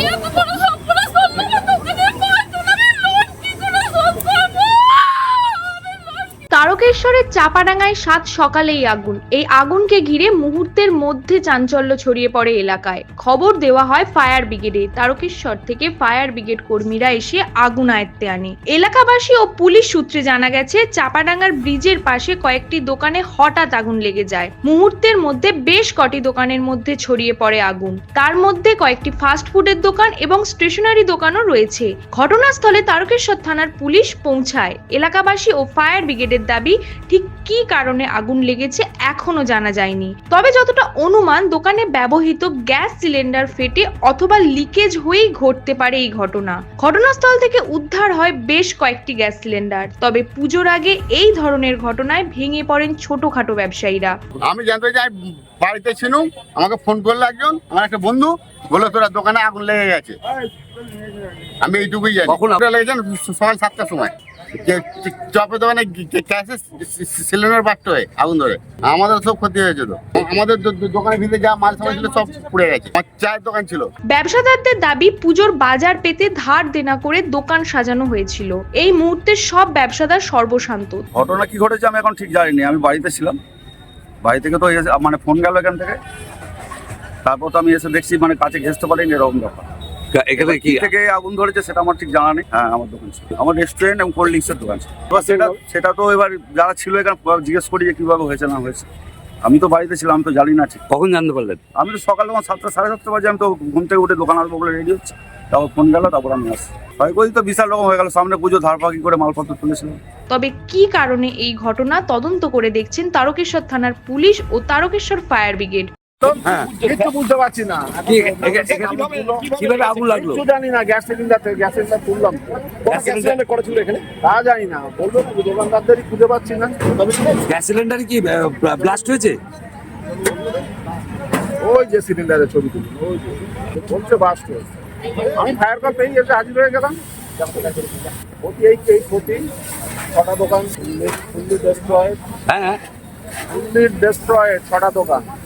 Yeah, তারকেশ্বরের চাপাডাঙ্গায় সাত সকালেই আগুন। এই আগুনকে ঘিরে মুহূর্তের মধ্যে চাঞ্চল্য ছড়িয়ে পড়ে এলাকায়। খবর দেওয়া হয় ফায়ার ব্রিগেডে। তারকেশ্বর থেকে ফায়ার ব্রিগেড কর্মীরা এসে আগুন আয়ত্তে আনে। এলাকাবাসী ও পুলিশ সূত্রে জানা গেছে, চাপাডাঙ্গার ব্রিজের পাশে কয়েকটি দোকানে হঠাৎ আগুন লেগে যায়। মুহূর্তের মধ্যে বেশ কটি দোকানের মধ্যে ছড়িয়ে পড়ে আগুন। তার মধ্যে কয়েকটি ফাস্ট ফুডের দোকান এবং স্টেশনারি দোকানও রয়েছে। ঘটনাস্থলে তারকেশ্বর থানার পুলিশ পৌঁছায়। এলাকাবাসী ও ফায়ার ব্রিগেডের দাবি ঠিক কি কারণে আগুন লেগেছে এখনও জানা যায়নি। তবে যতটা অনুমান, দোকানে ব্যবহৃত গ্যাস সিলিন্ডার ফেটে অথবা লিকেজ হয়েই ঘটতে পারে এই ঘটনা। ঘটনাস্থল থেকে উদ্ধার হয় বেশ কয়েকটি গ্যাস সিলিন্ডার। তবে পুজোর আগে এই ধরনের ঘটনায় ভেঙে পড়েন ছোটখাটো ব্যবসায়ীরা। আমি জানতে চাই, বাড়িতে ছিলাম, আমাকে ফোন করল একজন, আমার একটা বন্ধু বলল তোরা দোকানে আগুন লেগে গেছে। আমি এইটুকুই জানি। কখন আগুন- কখন লেগেছে সকাল সাতটার সময়। চপের দোকানে সিলিন্ডার হয় আগুন ধরে। আমাদের সব ক্ষতি হয়েছে তো। আমাদের দোকানের ভিতরে যা মাল সামান ছিল সব পুড়ে গেছে। চায়ের দোকান ছিল। ব্যবসাদারদের দাবি পুজোর বাজার পেতে ধার দেনা করে দোকান সাজানো হয়েছিল। এই মুহূর্তে সব ব্যবসাদার সর্বশান্ত। ঘটনা কি ঘটেছে আমি এখন ঠিক জানিনি। আমি বাড়িতে ছিলাম। বাড়ি থেকে তো মানে ফোন গেল এখান থেকে। তারপর তো আমি এসে দেখছি মানে কাছে ঘেসতে পারিনি এরকম ব্যাপার। এখানে কি কি থেকে আগুন ধরেছে সেটা আমার ঠিক জানা নেই। হ্যাঁ আমার দোকান ছিল। আমার রেস্টুরেন্ট এবং কোল্ড ড্রিঙ্কসের দোকান ছিল। এবার সেটা সেটা তো এবার যারা ছিল এখানে জিজ্ঞেস করি যে কীভাবে হয়েছে না হয়েছে। আমি তো বাড়িতে ছিলাম আমি তো জানি না ঠিক। কখন জানতে পারলেন? আমি তো সকাল তখন সাতটা সাড়ে সাতটা বাজে আমি তো ঘুম থেকে উঠে দোকান আসব বলে রেডি হচ্ছে। তারপর ফোন গেল তারপর আমি আসি ক্ষয়ক্ষতি তো বিশাল রকম হয়ে গেল। সামনে পুজো ধারপাকি করে মালপত্র তুলেছিলাম। তবে কি কারণে এই ঘটনা তদন্ত করে দেখছেন তারকেশ্বর থানার পুলিশ ও তারকেশ্বর ফায়ার ব্রিগেড? বুঝতে পারছি না। কি কীভাবে আগুন লাগল? জানি না গ্যাস সিলিন্ডার থেকে গ্যাস সিলিন্ডার তুললাম। গ্যাস সিলিন্ডার করেছিল এখানে? তা জানি না বলব দোকানদারদেরই খুঁজে পাচ্ছি না। তবে গ্যাস সিলিন্ডারে কি ব্লাস্ট হয়েছে? ওই যে সিলিন্ডারের ছবি ওই যে। বলছে বাস্ট হয়েছে। আমি ফায়ার কল পেয়ে এসে হাজির হয়ে গেলাম। ক্ষতি এই এই ক্ষতি। ছটা দোকান ফুল্লি ডেস্ট্রয়েড হ্যাঁ হ্যাঁ। ফুল্লি ডেস্ট্রয়েড ছটা দোকান।